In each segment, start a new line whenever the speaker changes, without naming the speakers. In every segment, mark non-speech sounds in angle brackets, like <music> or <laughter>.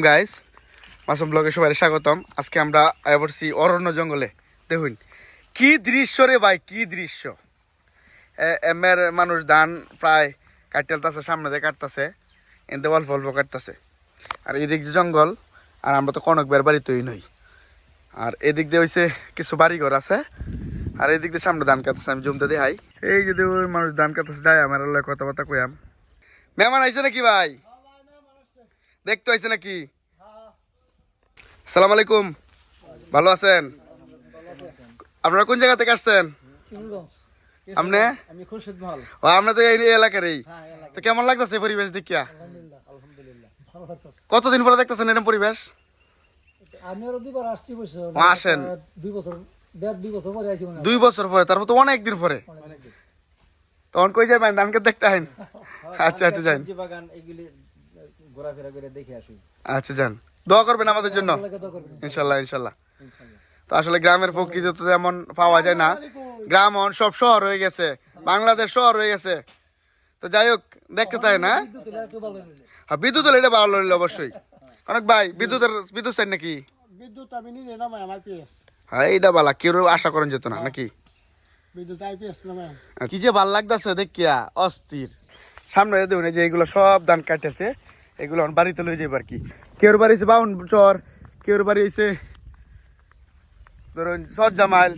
Guys Masum ব্লগে সবাই স্বাগতম। আজকে আমরা পড়ছি অরণ্য জঙ্গলে। দেখুন কি দৃশ্য রে ভাই কি দৃশ্য। এ- এমের মানুষ ধান প্রায় কাটতেছে সামনে দিয়ে কাটতেছে এতে অল্প অল্প কাটতেছে। আর এদিক যে জঙ্গল আর আমরা তো কনক বের বাড়িতেই নই। আর এদিক দিয়ে হইছে কিছু বাড়িঘর আছে। আর এদিক দিয়ে সামনে ধান কাটতেছে আমি জমতে দেখাই। এই যদি ওই মানুষ ধান কাটতেছে যায় আমার আল্লাহ কথাবার্তা কইয়াম। মেহমান আইছে নাকি ভাই? দেখতে আইছে নাকি? সালাম আলাইকুম। ভালো আছেন? আপনারা কোন জায়গা থেকে আসছেন? আপনি ও আমরা তো এই এলাকারই।
হ্যাঁ
তো কেমন লাগতেছে পরিবেশ দেখিয়া? কতদিন পরে দেখতেছেন এরকম পরিবেশ?
আমি আরও দুবার আসছি বসে
আসেন।
দুই বছর দুই বছর পরে হয়।
তারপর তো অনেক দিন পরে। তখন কই যাবেন? ধানকে দেখতে আইন আচ্ছা আচ্ছা যান।
সবজি বাগান এগুলি ঘোরাফেরা করে দেখে আসি।
আচ্ছা যান। দোয়া করবেন আমাদের জন্য। ইনশাল্লাহ ইনশাল্লাহ তো আসলে গ্রামের প্রকৃতি তো তেমন পাওয়া যায় না। গ্রাম সব শহর হয়ে গেছে। বাংলাদেশ শহর হয়ে গেছে। তো যাই হোক দেখতে তাই না? হ্যাঁ বিদ্যুৎ হলে এটা ভালো হইল অবশ্যই। <laughs> অনেক ভাই বিদ্যুতের বিদ্যুৎ চাই নাকি?
বিদ্যুৎ আমি নিজে নামাই আমার পিএস।
হ্যাঁ এইটা বালা কেউ আশা করেন যেত না নাকি? কি যে ভালো লাগতেছে দেখিয়া অস্থির। সামনে দেখুন যে এগুলো সব ধান কাটেছে এগুলো বাড়িতে লয়ে যাবে আর কি। কেউর বাড়ি হয়েছে বাউন চর কেউর বাড়ি হয়েছে ধরুন সর জামাইল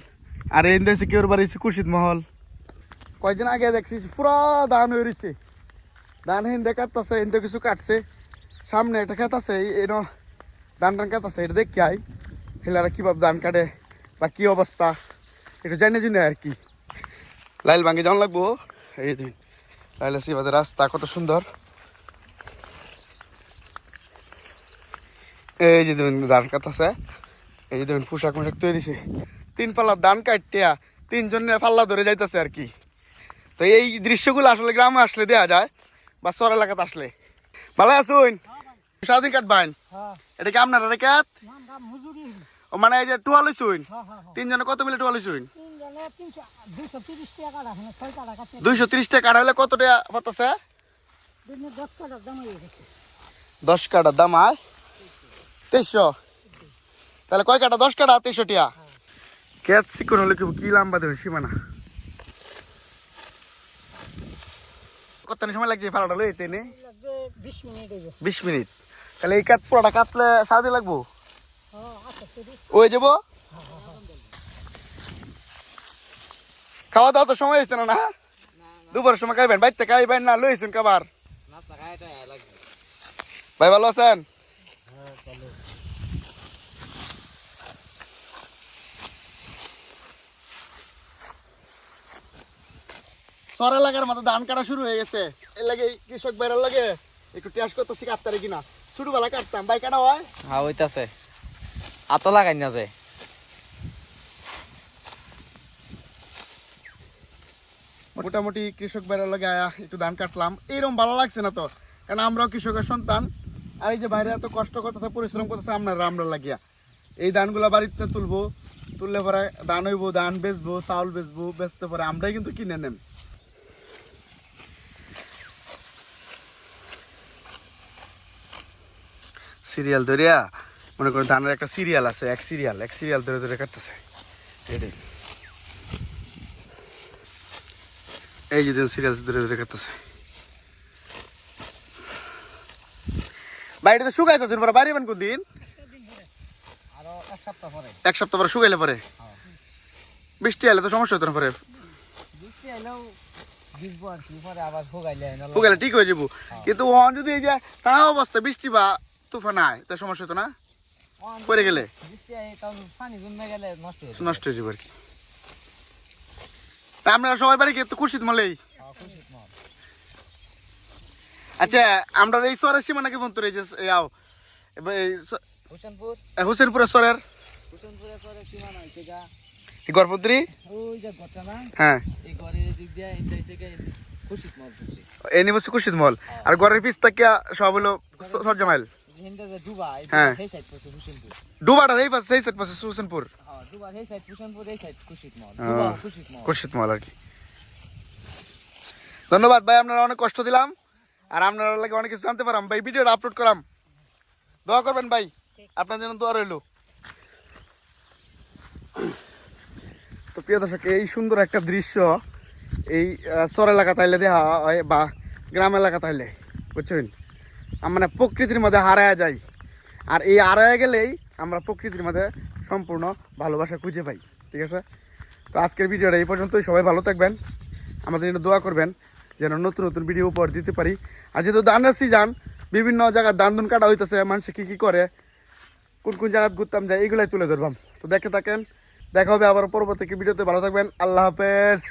আর এই দেশে কেউর বাড়ি হয়েছে কুশিদ মহল। কয়েকদিন আগে দেখছি পুরা ধান হয়ে রয়েছে ধান হিন্দে কাটতেছে হিন্দে কিছু কাটছে। সামনে একটা খেত আছে এন ধান টান কাটতেছে এটা দেখি আই। হেলারা কীভাবে ধান কাটে বা কি অবস্থা এটা জানি জন্য আর কি। লাইল ভাঙ্গে যেমন লাগবো এই দিন লাইল সিবাদের রাস্তা কত সুন্দর। এই যে দেখুন ধান কাটাছে এই যে দেখুন পোশাক মোশাক তৈরি দিছে তিন পাল্লা ধান কাটিয়া তিনজন পাল্লা ধরে যাইতেছে আর কি। তো এই দৃশ্যগুলো আসলে গ্রামে আসলে দেয়া যায় বা শহর এলাকাতে আসলে। ভালো আছুন? সারাদিন কাটবাইন
হ্যাঁ।
এটা কি আপনারা
মজুরি
ও মানে এই যে টুয়াল হইছুন
হ্যাঁ হ্যাঁ হ্যাঁ।
তিনজনে কত মিলে
জনে তিনশো দুইশো তিরিশ টাকা
কাটা হলে কত টাকা পাতাছে
দশ টাকা দাম
দশ কাটা দাম আয় তেইশশো। তাহলে কয় কাটা? দশ কাটা তেইশশো টিয়া ক্যাচ চিকন হলে কি লম্বা দেবে? সীমানা। কত সময় লাগছে ফাড়াটা লই তেনে
বিশ মিনিট
তাহলে এই কাজ পুরোটা কাটলে সারাদিন লাগবো? খাওয়া দাওয়া তো সময় হয়েছে না না? দুপুরের সময় খাইবেন বাইতে খাইবেন না, লইছেন খাবার? ভাই, ভালো আছেন? সর এলাকার মতো ধান কাটা শুরু হয়ে গেছে। এর লাগে কৃষক বাইরের লাগে একটু টেস্ট করতেছি কাটতারে কিনা। ছোটবেলা কাটতাম, ভাই কাটা হয়?
হ্যাঁ ওইতাছে আত লাগাই না যায়
মোটামুটি কৃষক বাইরের লাগে আয়া একটু ধান কাটলাম। এইরকম ভালো লাগছে না তো? কারণ আমরাও কৃষকের সন্তান। আর এই যে বাইরে এত কষ্ট করতেছে পরিশ্রম করতেছে আপনারা আমরা লাগিয়া। এই ধানগুলা বাড়িতে তুলবো তুললে পরে ধান হইবো ধান বেচবো চাউল বেচবো বেচতে পরে আমরাই কিন্তু কিনে নেন সিরিয়াল ধরিয়া মনে করো ধানের একটা সিরিয়াল আছে এক সিরিয়াল এক সিরিয়াল ধরে ধরে কাটতেছে। এটাই। এই যে সিরিয়াল ধরে ধরে কাটতেছে। বাইরে তো শুকাইতেছে পরে বাড়ি কোন দিন
এক সপ্তাহ পরে।
শুকাইলে পরে? বৃষ্টি এলে তো সমস্যা হতো না পরে? শুকাইলে ঠিক হয়ে যাব। কিন্তু ওখান যদি এই যে তারা অবস্থা বৃষ্টি বা তুফান আয় তো সমস্যা হতো না? পরে গেলে?
নষ্ট হয়ে
যাবে। আর কি। আপনারা সবাই বাড়ি গিয়ে তো খুশি মলেই? আচ্ছা আমরা এই সরের সীমানাকে বন্ধু এই যে আও এই
হোসেনপুর।
সরের? এই গর্ভদ্রি হ্যাঁ।
এই এই
এই নিবসে খুশিদ মল। আর ঘরের পিস তাকিয়া সব হলো সরজামাইল
এই
হ্যাঁ। এই পাশে সেই সাইড পাশে হোসেনপুর।
মহল।
আর কি। ধন্যবাদ ভাই আপনারা অনেক কষ্ট দিলাম। আর আপনারা লাগে অনেক কিছু জানতে পারলাম। ভাই ভিডিওটা আপলোড করাম দোয়া করবেন ভাই। আপনার জন্য দোয়া রইল। তো প্রিয় দর্শক এই সুন্দর একটা দৃশ্য এই চর এলাকা তাইলে দেখা হয় বা গ্রাম এলাকা তাইলে। বুঝছেন? আম মানে প্রকৃতির মধ্যে হারায় যাই। আর এই হারায় গেলেই আমরা প্রকৃতির মধ্যে সম্পূর্ণ ভালোবাসা খুঁজে পাই, ঠিক আছে? তো আজকের ভিডিওটা এই পর্যন্তই। সবাই ভালো থাকবেন। আমাদের জন্য দোয়া করবেন, যেন নতুন নতুন ভিডিও উপহার দিতে পারি। আর যেহেতু দানের সিজন বিভিন্ন জায়গায় দান দুন কাটা হইতেছে, মানুষ কী কী করে, কোন কোন জায়গায় ঘুরতাম যায় এইগুলাই তুলে ধরবাম। তো দেখে থাকেন, দেখা হবে আবার পরবর্তী ভিডিওতে। ভালো থাকবেন। আল্লাহ হাফেজ।